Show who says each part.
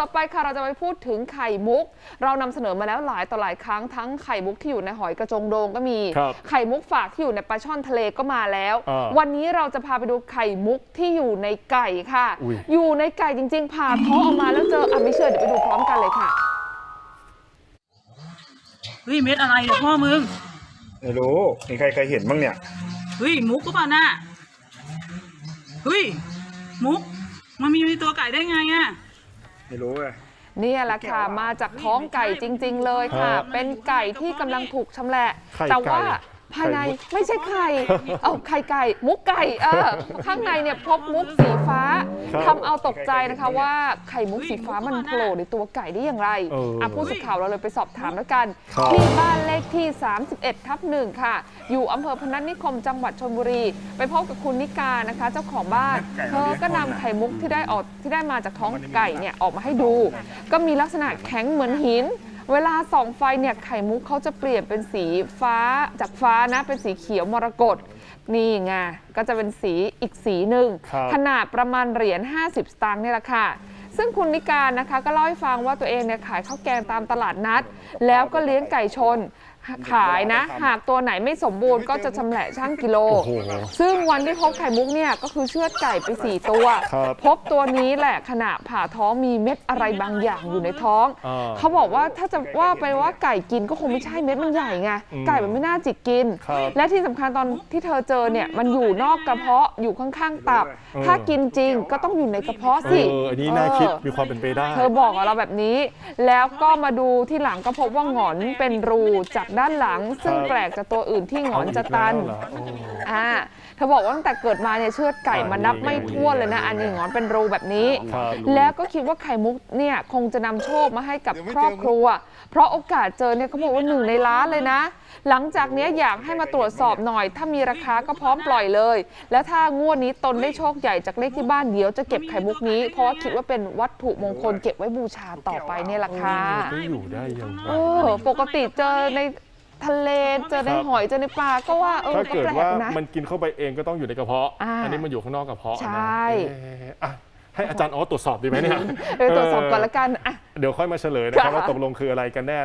Speaker 1: ต่อไปค่ะเราจะไปพูดถึงไข่มุก เรานำเสนอมาแล้วหลายต่อหลายครั้งทั้งไข่มุกที่อยู่ในหอยกระจงโดงก็มี
Speaker 2: ครับ
Speaker 1: ไข่มุกฝากที่อยู่ในปลาช่อนทะเลก็มาแล้ว
Speaker 2: อ่า
Speaker 1: วันนี้เราจะพาไปดูไข่มุกที่อยู่ในไก่ค่ะ
Speaker 2: อุ๊ย
Speaker 1: อยู่ในไก่จริง ๆ ผ่าท้องออกมาแล้วเจออะไม่เชื่อเดี๋ยวไปดูพร้อมกันเลยค่ะ
Speaker 3: เฮ้ยเม็ดอะไรเนี่ยพ่อมึง
Speaker 4: ไม่รู้มีใครเคยเห็นบ้างเนี่ย
Speaker 3: เฮ้ยมุกก็เปล่าน่ะเฮ้ยมุก มันมีในตัวไก่ได้ไงอะ
Speaker 4: ไม่รู้เลย
Speaker 1: เนี่ยแหละค่ะ มาจากท้องไก่จริง ๆ เลยค่ะ
Speaker 2: ครับ
Speaker 1: เป็นไก่ที่กำลังถูกชำแหละ
Speaker 2: ไข่
Speaker 1: แต่ว่า
Speaker 2: ไก่
Speaker 1: ภายใน
Speaker 2: ไข่มุก
Speaker 1: ไม่ใช่ไข่ เอาไข่ไก่ มุกไก่เออข้างในเนี่ยพบมุกสีฟ้า
Speaker 2: ครับ
Speaker 1: ทำเอาตกใจนะคะว่าไข่มุกสีฟ้ามันโผล่ในตัวไก่ได้อย่างไร
Speaker 2: เอออะ
Speaker 1: ผู้สื่อข่าวเราเลยไปสอบถามแล้วกัน
Speaker 2: ครับ
Speaker 1: ที่บ้านเลขที่ 31 ทับหนึ่งค่ะ อยู่อำเภอพนัสนิคมจังหวัดชลบุรี ไปพบกับคุณนิกานะคะ เจ้าของบ้าน เธอก็นำไข่มุกที่ได้ออกที่ได้มาจากท้องไก่เนี่ยออกมาให้ดู ก็มีลักษณะแข็งเหมือนหิน เวลาส่องไฟเนี่ยไข่มุกเขาจะเปลี่ยนเป็นสีฟ้าจากฟ้านะเป็นสีเขียวมรกตนี่ไงก็จะเป็นสีอีกสีหนึ่ง
Speaker 2: ครับ
Speaker 1: ขนาดประมาณเหรียญ50 สตางค์เนี่ยแหละค่ะ ซึ่งคุณนิการนะคะ ก็เล่าให้ฟังว่าตัวเองเนี่ยขายข้าวแกงตามตลาดนัด แล้วก็เลี้ยงไก่ชน ขายนะ หากตัวไหนไม่สมบูรณ์ก็จะชำแหละช่างกิโล
Speaker 2: โอ้โห
Speaker 1: ซึ่งวันที่พบไข่มุกเนี่ยก็คือเชือดไก่ไป4ตัว
Speaker 2: ครับ
Speaker 1: พบตัวนี้แหละขณะผ่าท้องมีเม็ดอะไรบางอย่างอยู่ในท้อง
Speaker 2: อ่า
Speaker 1: เขาบอกว่าถ้าจะว่าไปว่าไก่กินก็คงไม่ใช่เม็ดมันใหญ่ไง
Speaker 2: อืม
Speaker 1: ไก่มันไม่น่าจิกกิน
Speaker 2: ครับ
Speaker 1: และที่สำคัญตอนที่เธอเจอเนี่ยมันอยู่นอกกระเพาะอยู่ข้างๆตับ
Speaker 2: เออ
Speaker 1: ถ้ากินจริงก็ต้องอยู่ในกระเพาะ
Speaker 2: เอ
Speaker 1: สิ
Speaker 2: ออันนี้น่าคิด
Speaker 1: เออ
Speaker 2: มีความเป็นไปได้
Speaker 1: เธอบอกกับเราแบบนี้ แล้วก็มาดูที่หลังก็พบว่าหงอนเป็นรู จากด้านหลัง ซึ่ง
Speaker 2: ครับ
Speaker 1: แปลกจากตัวอื่นที่หงอนจะตัน
Speaker 2: เอาอีกแล้วเหรอโอ้
Speaker 1: อ่าเธอบอกว่าตั้งแต่เกิดมาเนี่ยเชือดไก่มานับไม่ถ้วนเลยนะ อันนี้หงอนเป็นรูแบบนี้
Speaker 2: ครับ
Speaker 1: แล้วก็คิดว่าไข่มุกเนี่ยคงจะนำโชคมาให้กับครอบครัว เพราะโอกาสเจอเนี่ยเขาบอกว่าหนึ่งในล้านเลยนะ หลังจากเนี้ยอยากให้มาตรวจสอบหน่อย ถ้ามีราคาก็พร้อมปล่อยเลย แล้วถ้างวดนี้ตนได้โชคใหญ่จากเลขที่บ้านเดี๋ยวจะเก็บไข่มุกนี้ เพราะว่าคิดว่าเป็นวัตถุมงคลเก็บไว้บูชาต่อไปเนี่ยแหละค่ะ
Speaker 2: ก็อยู่ได้ยังไง
Speaker 1: เออปกติเจอใน ทะเลเจอใน
Speaker 2: ครับ
Speaker 1: หอยเจอในปลาก็ว่าเออ
Speaker 2: ถ้า
Speaker 1: ก็
Speaker 2: เกิด
Speaker 1: แปล
Speaker 2: ว่าก
Speaker 1: นะ
Speaker 2: มันกินเข้าไปเองก็ต้องอยู่ในกระเพาะ
Speaker 1: อ่า
Speaker 2: อันนี้มันอยู่ข้างนอกกระเพาะนะ
Speaker 1: ใช่
Speaker 2: เอ๊ะอะให้อาจารย์ออสตรวจสอบดีไหมเนี่ย
Speaker 1: เดี๋ยวตรวจสอบก่อนละกันอะ
Speaker 2: เดี๋ยวค่อยมาเฉลยนะครับ
Speaker 1: ค่ะ
Speaker 2: ว่าตกลงคืออะไรกันแน่